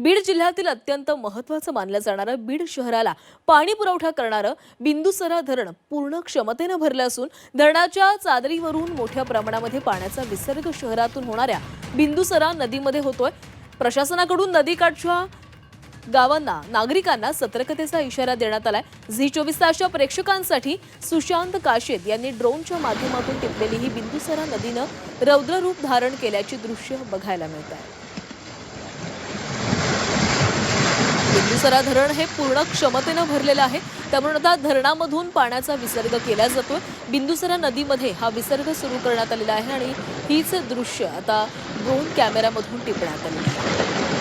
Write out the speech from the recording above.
बीड जिल्ह्यातील अत्यंत महत्त्वाचं मानलं जाणारं बीड शहराला पाणी पुरवठा करणारं बिंदुसरा धरण पूर्ण क्षमतेनं भरलं असून धरणाच्या चादरीवरून मोठ्या प्रमाणामध्ये पाण्याचा विसर्ग शहरातून होणाऱ्या बिंदुसरा नदीमध्ये होतोय. प्रशासनाकडून नदीकाठच्या गावांना नागरिकांना सतर्कतेचा इशारा देण्यात आलाय. झी चोवीस तासच्या प्रेक्षकांसाठी सुशांत काशेत यांनी ड्रोनच्या माध्यमातून टिपलेली ही बिंदुसरा नदीनं रौद्ररूप धारण केल्याची दृश्य बघायला मिळत आहे बिंदुसरा धरण हे पूर्ण क्षमतेनं भरलेलं आहे. त्यामुळे आता धरणामधून पाण्याचा विसर्ग केला जातोय. बिंदुसरा नदीमध्ये हा विसर्ग सुरू करण्यात आलेला आहे आणि हीच दृश्य आता ड्रोन कॅमेऱ्यामधून टिपण्यात आली आहे.